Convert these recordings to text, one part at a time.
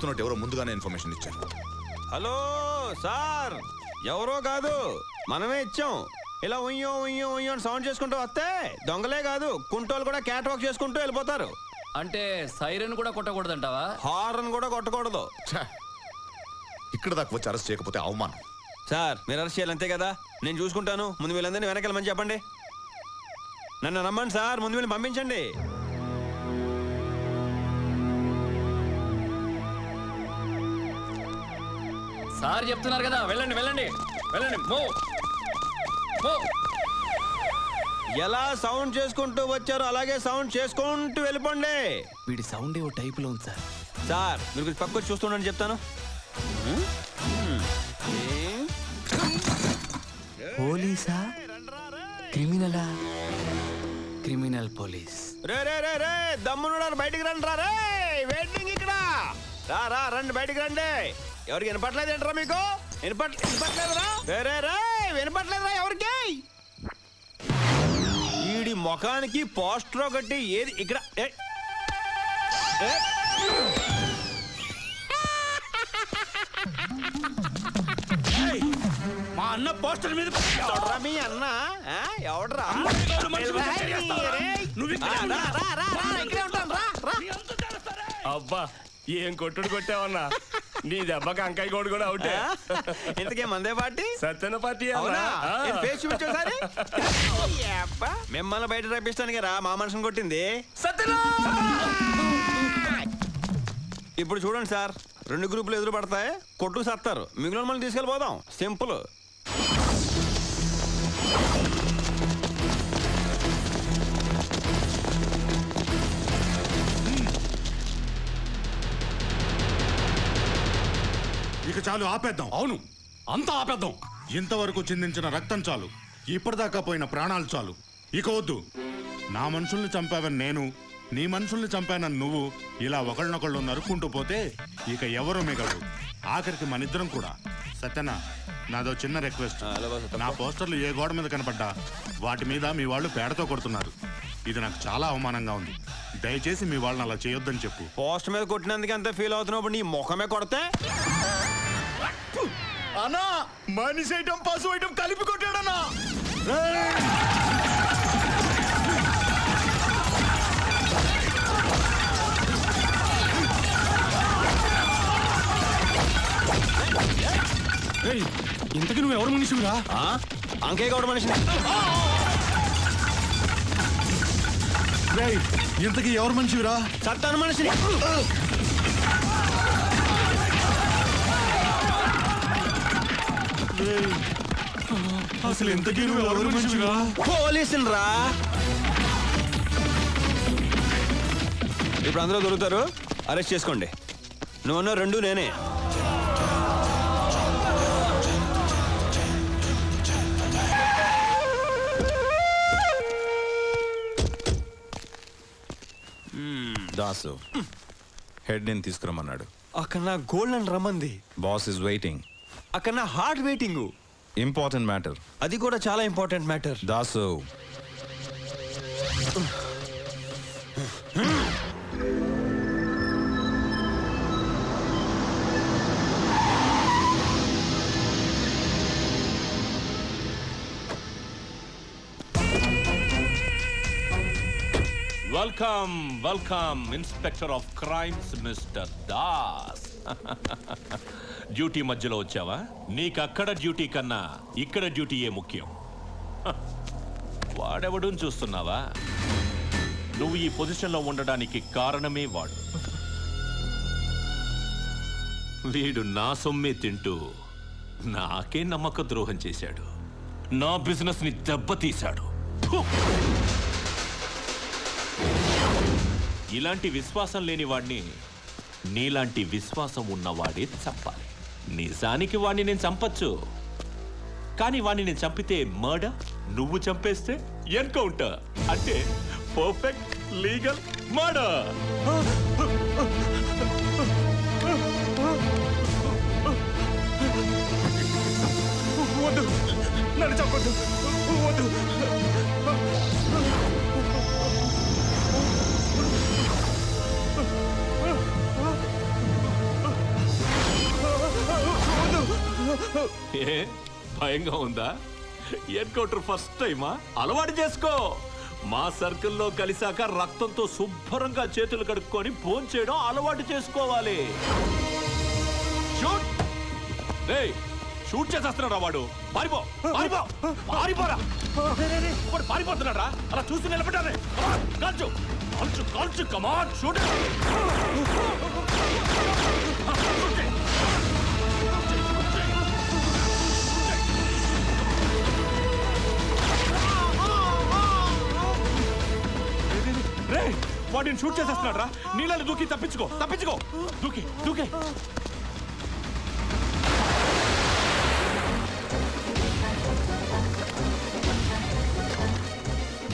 వస్తున్నట్టు ఎవరో ముందుగానే ఇన్ఫర్మేషన్ ఇచ్చారు. Hello sir. ఎవరో కాదు. మనమే ఇచ్చాం. ఇలా ఉయ్యో ఉయ్యో ఉయ్యో అని సౌండ్ చేసుకుంటూ వస్తే దొంగలే కాదు కుంటోలు కూడా క్యాట్ వాక్ చేసుకుంటూ వెళ్ళిపోతారు. అంటే సైరన్ కూడా కొట్టకూడదంటావా? హార్న్ కూడా కొట్టకూడదు. ఛే! ఇక్కడ దాకా వచ్చి అరెస్ట్ చేయకపోతే అవమానం. సార్ మీరు అరెస్ట్ చేయాలి అంతే కదా? నేను చూసుకుంటాను. ముందు వీళ్ళందరినీ వెనకెళ్ళమని చెప్పండి. నన్ను నమ్మండి సార్ ముందు వీళ్ళని పంపించండి. సార్ చెప్తున్నారు కదా వెళ్ళండి వెళ్ళండి వెళ్ళండి మో మో ఎలా సౌండ్ చేసుకుంటూ వచ్చారో అలాగే సౌండ్ చేసుకుంటూ వెళ్ళిపోండి. వీడి సౌండ్ ఏవో టైపులో ఉంది సార్. సార్ మీరు కొంచెం పక్క వచ్చి చూస్తుండని చెప్తాను? పోలీసా? క్రిమినలా? Criminal police. రే రే రే రే దమ్మునున్నారు బయటికి రండి రా రే వెయిటింగ్ ఇక్కడ. రా రా రండి బయటికి రండి. ఎవరికి వినపట్లేదు ఏంట్రా మీకు? వినపట్ వినపట్లేదురా రే రే రే వినపట్లేదురా ఎవరికి? ఈడి ముఖానికి పోస్టర్ ఒకటి ఏది ఇక్కడ? మా అన్న పోస్టర్ మీద ఎవడ్రా మీ అన్న? ఆ, ఎవడ్రా? నువ్వు ఆ, రా, రా, రా, రా, ఇక్కడే రా. అబ్బా ఏం కొట్టుడు కొట్టావన్నా? నీ దెబ్బకి అంకాయ కోడి కూడా అవుటే? ఇంతకీ మందే పార్టీ? సత్యన పార్టీ. మిమ్మల్ని బయట రప్పిస్తానికి రా మా మనిషిని కొట్టింది. ఇప్పుడు చూడండి సార్ రెండు గ్రూపులు ఎదురు పడతాయి కొట్టుకు సత్తారు. మిగిలిన మళ్ళీ తీసుకెళ్ళిపోదాం. సింపుల్. ఇక చాలు ఆపేద్దాం. అవును అంతా ఆపేద్దాం. ఇంతవరకు చిందించిన రక్తం చాలు. ఇప్పటిదాకా పోయిన ప్రాణాలు చాలు. ఇక వద్దు. నా మనుషుల్ని చంపావని నేను నీ మనుషుల్ని చంపానని నువ్వు ఇలా ఒకళ్ళనొకళ్ళు నరుక్కుంటూ పోతే ఇక ఎవరు మిగలరు. ఆఖరికి మనిద్దరం కూడా. సత్యనా నాదో చిన్న రిక్వెస్ట్. నా పోస్టర్లు ఏ గోడ మీద కనపడ్డా? వాటి మీద మీ వాళ్ళు పేడతో కొడుతున్నారు. ఇది నాకు చాలా అవమానంగా ఉంది. దయచేసి మీ వాళ్ళని అలా చేయొద్దని చెప్పు. పోస్ట్ మీద కొట్టినందుకు అంత ఫీల్ అవుతున్నప్పుడు నీ ముఖమే కొడితే? అన్నా మనిషి ఐటమ్ పశు ఐటమ్ కలిపి కొట్టాడన్నా. ఇంతకి నువ్వు ఎవరు మనిషివిరా? ఆ? అంకే గౌడ మనిషిని. రేయ్, ఇంతకీ ఎవరు మనిషివిరా? సత్తాను మనిషిని. అసలు ఇంతకీ నువ్వు ఎవరు మనిషివిరా పోలీసులు రా ఇప్పుడు అందరూ దొరుకుతారు. అరెస్ట్ చేసుకోండి. నువ్వన్న రెండు నేనే. దాసు. హెడ్ని తీసుకురమ్మన్నాడు. అక్కడ నా గోల్డ్ అని రమ్మంది బాస్ ఇస్ వెయిటింగ్. అక్కడ నా హార్ట్ వెయిటింగ్ ఇంపార్టెంట్ మ్యాటర్. అది కూడా చాలా important matter. Dasu. Welcome welcome inspector of crimes mister Das duty మధ్యలో వచ్చావా? నీకు అక్కడ డ్యూటీ కన్నా ఇక్కడ డ్యూటీయే ముఖ్యం. వాడెవడూ చూస్తున్నావా? నువ్వు ఈ పొజిషన్లో ఉండడానికి కారణమే వాడు. వీడు నా సొమ్మే తింటూ నాకే నమ్మక ద్రోహం చేశాడు. నా బిజినెస్ని దెబ్బతీశాడు. ఇలాంటి విశ్వాసం లేని వాడిని నీలాంటి విశ్వాసం ఉన్నవాడే చెప్పాలి నిజానికి వాణ్ణి నేను చంపచ్చు. కానీ వాణ్ణి నేను చంపితే మర్డర్? నువ్వు చంపేస్తే ఎన్కౌంటర్. అంటే పర్ఫెక్ట్ లీగల్ మర్డర్. వద్దు. నన్ను చంపొద్దు. వద్దు. ఏ? భయంగా ఉందా? ఎన్కౌంటర్ ఫస్ట్ టైమా? అలవాటు చేసుకో. మా సర్కిల్లో కలిసాక రక్తంతో శుభ్రంగా చేతులు కడుక్కొని ఫోన్ చేయడం అలవాటు చేసుకోవాలి. షూట్! రేయ్ షూట్ చేసేస్తున్నాడా వాడు? పారిపో పారిపో పారిపోరా. వాడు పారిపోతున్నాడా అలా చూసి నిలబడాలి కాల్చు కాల్చు కాల్చు కమాన్ షూట్ వాడిని షూట్ చేసేస్తున్నాడు రా నీళ్ళని దూకి తప్పించుకో. తప్పించుకో. దూకి దూకి.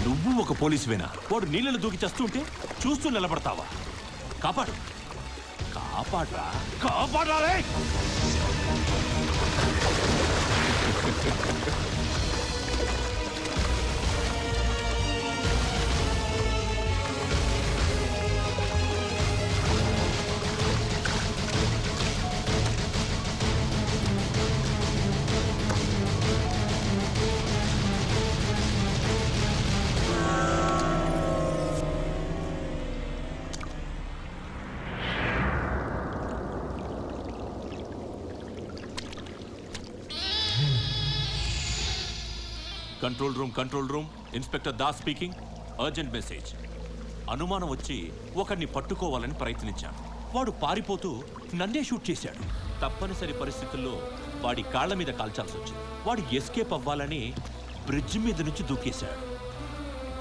నువ్వు ఒక పోలీసువేనా? వాడు నీళ్ళని దూకి చేస్తుంటే చూస్తూ నిలబడతావా? కాపాడు. కాపాడరా. కాపాడరా control room control room inspector Das speaking urgent message అనుమానం వచ్చి ఒకరిని పట్టుకోవాలని ప్రయత్నించాను వాడు పారిపోతూ నన్నే షూట్ చేశాడు. తప్పనిసరి పరిస్థితుల్లో వాడి కాళ్ళ మీద కాల్చాల్సి వచ్చింది. వాడు ఎస్కేప్ అవ్వాలని బ్రిడ్జ్ మీద నుంచి దూకేశాడు.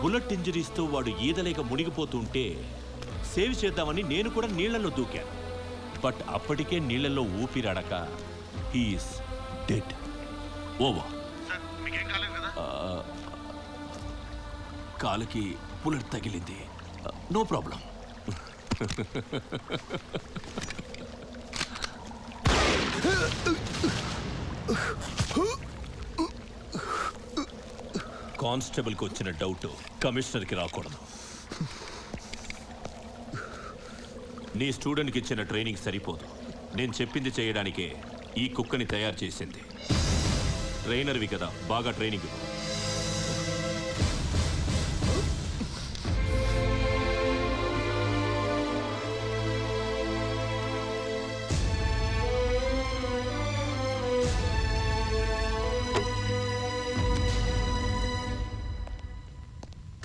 బుల్లెట్ ఇంజరీస్తో వాడు ఈదలేక మునిగిపోతుంటే సేవ్ చేద్దామని నేను కూడా నీళ్ళలో దూకాను. బట్ అప్పటికే నీళ్ళలో ఊపిరాడక హీఈస్ డెడ్ ఓవర్ కాలుకి బుల్లెట్ తగిలింది. No problem. కానిస్టేబుల్కి వచ్చిన డౌట్ కమిషనర్కి రాకూడదు. నీ స్టూడెంట్కి ఇచ్చిన ట్రైనింగ్ సరిపోదు. నేను చెప్పింది చేయడానికే ఈ కుక్కని తయారు చేసింది. ట్రైనర్వి కదా బాగా ట్రైనింగ్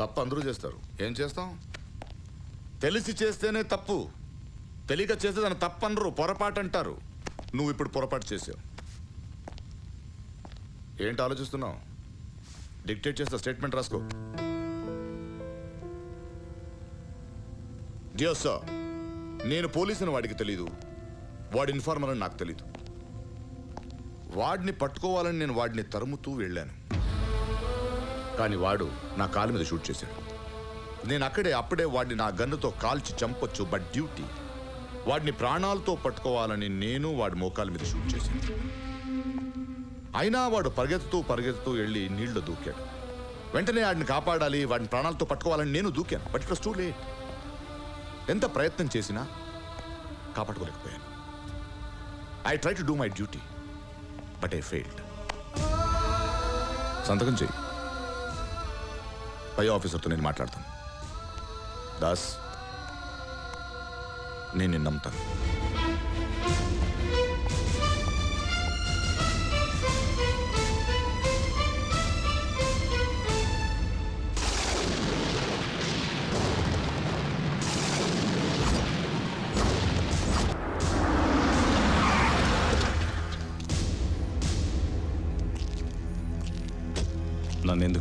తప్పు అందరూ చేస్తారు. ఏం చేస్తాం? తెలిసి చేస్తేనే తప్పు. తెలియక చేస్తే దాన్ని తప్పు అనరు పొరపాటు అంటారు నువ్వు ఇప్పుడు పొరపాటు చేసావు. ఏంటి ఆలోచిస్తున్నావు? డిక్టేట్ చేస్తా స్టేట్మెంట్ రాసుకో. డియర్ సార్ నేను పోలీసుని వాడికి తెలీదు. వాడి ఇన్ఫార్మర్ అని నాకు తెలీదు. వాడిని పట్టుకోవాలని నేను వాడిని తరుముతూ వెళ్ళాను. కానీ వాడు నా కాలు మీద షూట్ చేశాడు. నేను అక్కడే అప్పుడే వాడిని నా గన్నుతో కాల్చి చంపొచ్చు బట్ డ్యూటీ వాడిని ప్రాణాలతో పట్టుకోవాలని నేను వాడి మోకాల మీద షూట్ చేశాను. అయినా వాడు పరిగెత్తుతూ పరిగెత్తుతూ వెళ్ళి నీళ్ళు దూకాడు. వెంటనే వాడిని కాపాడాలి వాడిని ప్రాణాలతో పట్టుకోవాలని నేను దూకాను. But it too late. ఎంత ప్రయత్నం చేసినా కాపాడుకోలేకపోయాను. I try to do my duty but I failed. సంతకం చెయ్యి. పై ఆఫీసర్తో నేను మాట్లాడతాను. దాస్ నేను నమ్ముతాను.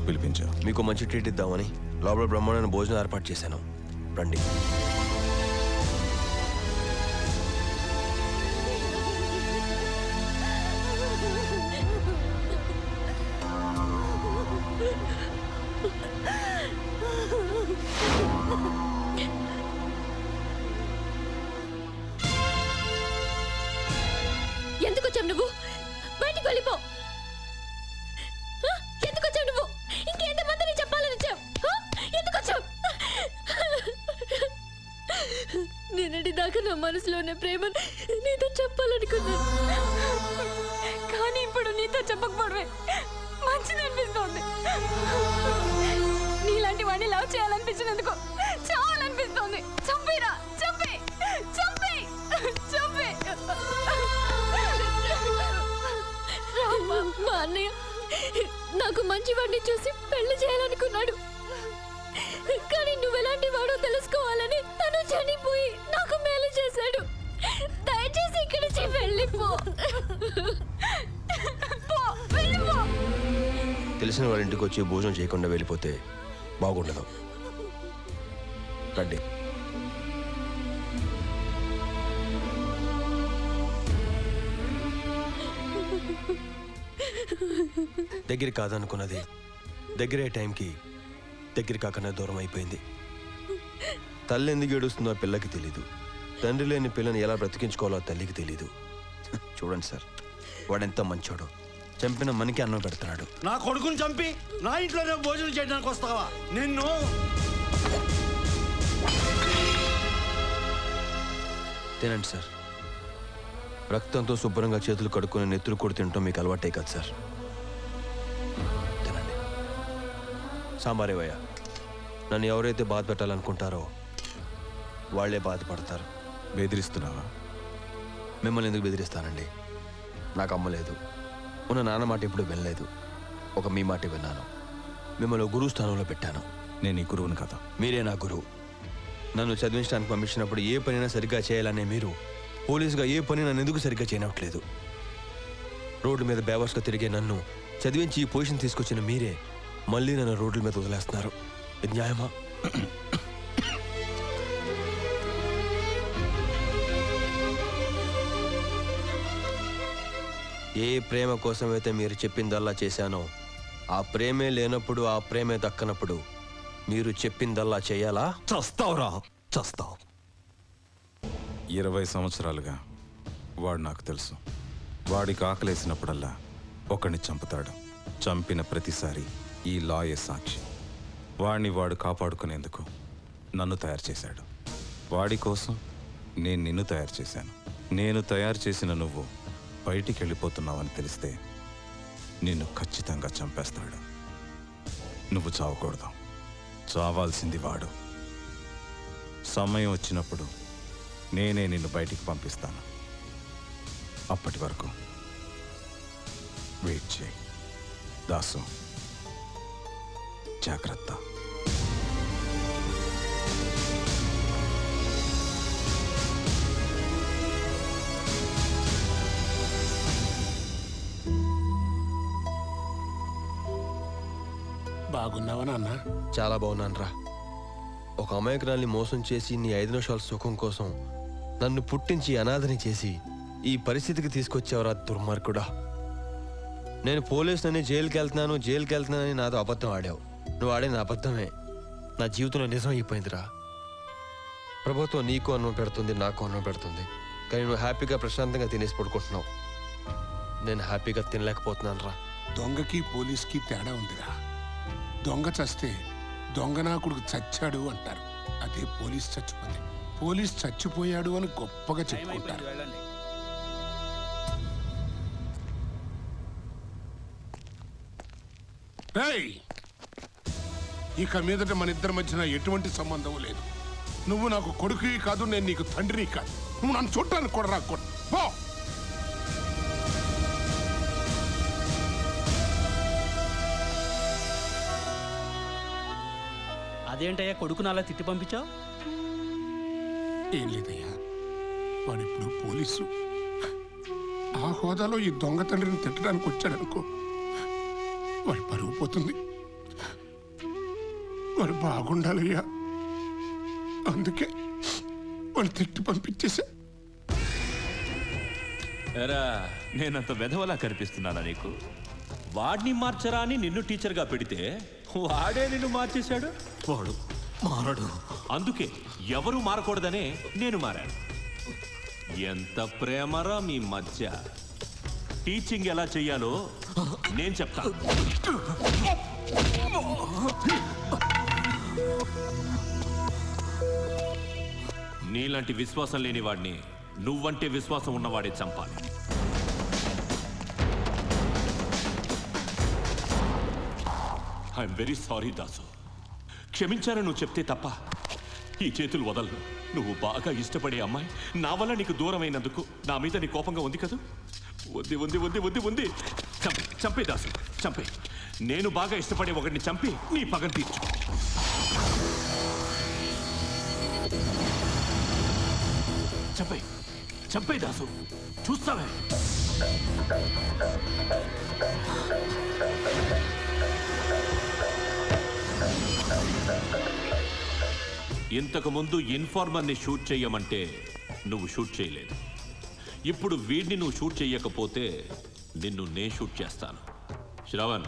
పిలిపించావు. మీకు మంచి ట్రీట్ ఇద్దామని లోపల బ్రహ్మాండమైన భోజనం ఏర్పాటు చేశాను. రండి. నాకు మంచి వాడిని చూసి పెళ్ళి చేయాలనుకున్నాడు. కానీ నువ్వు ఎలాంటి వాడో తెలుసుకోవాలని తను చనిపోయి నాకు మేలు చేశాడు. దయచేసి ఇక్కడి నుంచి వెళ్ళిపో. తెలిసిన వాళ్ళ ఇంటికి వచ్చి భోజనం చేయకుండా వెళ్ళిపోతే బాగుండదు. రండి. దగ్గర కాదనుకున్నది. దగ్గరే టైంకి దగ్గర కాకుండా దూరం అయిపోయింది. తల్లి ఎందుకు ఏడుస్తుందో పిల్లకి తెలీదు. తండ్రి లేని పిల్లని ఎలా బ్రతికించుకోవాలో తల్లికి తెలీదు. చూడండి సార్ వాడెంత మంచోడు. చంపిన మనకి అన్నం పెడుతున్నాడు. నా కొడుకుని చంపి నా ఇంట్లోనే భోజనం చేయడానికి వస్తావా? నిన్ను. తినండి సార్. రక్తంతో శుభ్రంగా చేతులు కడుక్కుని నెత్తురు కొడు తినటం మీకు అలవాటే కదా సార్. తినండి. సాంబారేవయ్య నన్ను ఎవరైతే బాధ పెట్టాలనుకుంటారో వాళ్ళే బాధపడతారు. బెదిరిస్తున్నావా? మిమ్మల్ని ఎందుకు బెదిరిస్తానండి? నాకు అమ్మ లేదు. ఉన్న నాన్న మాట ఇప్పుడు వినలేదు. ఒక మీ మాట విన్నాను. మిమ్మల్ని గురువు స్థానంలో పెట్టాను. నేను ఈ గురువుని కదా? మీరే నా గురువు. నన్ను చదివించడానికి పంపించినప్పుడు ఏ పనైనా సరిగ్గా చేయాలనే మీరు పోలీసుగా ఏ పని నన్ను ఎందుకు సరిగ్గా చేయనట్లేదు? రోడ్డు మీద బేవర్స్గా తిరిగే నన్ను చదివించి ఈ పొజిషన్ తీసుకొచ్చిన మీరే మళ్ళీ నన్ను రోడ్ల మీద వదిలేస్తున్నారు. ఇది న్యాయమా? ఏ ప్రేమ కోసమైతే మీరు చెప్పిందల్లా చేశానో ఆ ప్రేమే లేనప్పుడు ఆ ప్రేమే దక్కనప్పుడు మీరు చెప్పిందల్లా చేయాలా? చస్తావురా చస్తావు. ఇరవై సంవత్సరాలుగా వాడు నాకు తెలుసు. వాడికి ఆకలేసినప్పుడల్లా ఒకడిని చంపుతాడు. చంపిన ప్రతిసారి ఈ లాయే సాక్షి. వాడిని వాడు కాపాడుకునేందుకు నన్ను తయారు చేశాడు. వాడి కోసం నేను నిన్ను తయారు చేశాను. నేను తయారు చేసిన నువ్వు బయటికి వెళ్ళిపోతున్నావని తెలిస్తే నిన్ను ఖచ్చితంగా చంపేస్తాడు. నువ్వు చావకూడదు. చావాల్సింది వాడు. సమయం వచ్చినప్పుడు నేనే నిన్ను బయటికి పంపిస్తాను. అప్పటి వరకు వెయిట్ చేయి. దాసు జాగ్రత్త. బాగున్నావా నాన్న? చాలా బాగున్నాను రా ఒక అమాయకురాల్ని మోసం చేసి నీ ఐదు నిమిషాల సుఖం కోసం నన్ను పుట్టించి అనాథని చేసి ఈ పరిస్థితికి తీసుకొచ్చావురా దుర్మార్గుడా? నేను పోలీసునని జైలుకి వెళ్తున్నాను జైలుకి వెళ్తున్నానని నాతో అబద్ధం ఆడావు. నువ్వు ఆడిన అబద్ధమే నా జీవితంలో నిజం అయిపోయిందిరా. ప్రభుత్వం నీకు అన్నం పెడుతుంది నాకు అన్నం పెడుతుంది. కానీ నువ్వు హ్యాపీగా ప్రశాంతంగా తినేసి పడుకుంటున్నావు. నేను హ్యాపీగా తినలేకపోతున్నాను రా దొంగకి పోలీస్కి తేడా ఉందిరా. దొంగ చస్తే దొంగనాకుడికి చచ్చాడు అంటారు. అదే పోలీస్ చచ్చిపోతే. పోలీస్ చచ్చిపోయాడు అని గొప్పగా చెప్పుకుంటారు. ఇక మీదట మన ఇద్దరి మధ్యన ఎటువంటి సంబంధం లేదు. నువ్వు నాకు కొడుకు కాదు నేను నీకు తండ్రి కాదు. నువ్వు నన్ను చూడటానికి కూడా రాకూడదు. పో! అదేంటయ్యా కొడుకును అలా తిట్టి పంపించావు? ఏం లేదయ్యా. వాడిప్పుడు పోలీసు. ఆ హోదాలో ఈ దొంగ తండ్రిని తిట్టడానికి వచ్చాడనుకో వాడి పరువు పోతుంది. వాడు బాగుండాలయ్యా. అందుకే వాడు తిట్టి పంపించేశా. ఎరా నేనంత వెధవలా కనిపిస్తున్నానా నీకు? వాడిని మార్చరా అని నిన్ను టీచర్గా పెడితే వాడే నిన్ను మార్చేశాడు? వాడు మారడు. అందుకే ఎవరు మారకూడదనే నేను మారాను. ఎంత ప్రేమరా మీ మధ్య. టీచింగ్ ఎలా చెయ్యాలో నేను చెప్తా. నీలాంటి విశ్వాసం లేని వాడిని నువ్వంటే విశ్వాసం ఉన్నవాడే చంపాలి. I'm very sorry Dasu. క్షమించారని నువ్వు చెప్తే తప్ప ఈ చేతులు వదలను. నువ్వు బాగా ఇష్టపడే అమ్మాయి. నా వల్ల నీకు దూరమైనందుకు నా మీద నీ కోపంగా ఉంది కదా? ఉంది ఉంది ఉంది ఉంది ఉంది. చంపే చంపే దాసు చంపే. నేను బాగా ఇష్టపడే ఒకటిని చంపి నీ పగను తీర్చు. చంపే చంపే దాసు. చూస్తావే? ఇంతకు ముందు ఇన్ఫార్మర్ని షూట్ చేయమంటే నువ్వు షూట్ చేయలేదు. ఇప్పుడు వీడిని నువ్వు షూట్ చేయకపోతే నిన్ను నే షూట్ చేస్తాను. శ్రవణ్.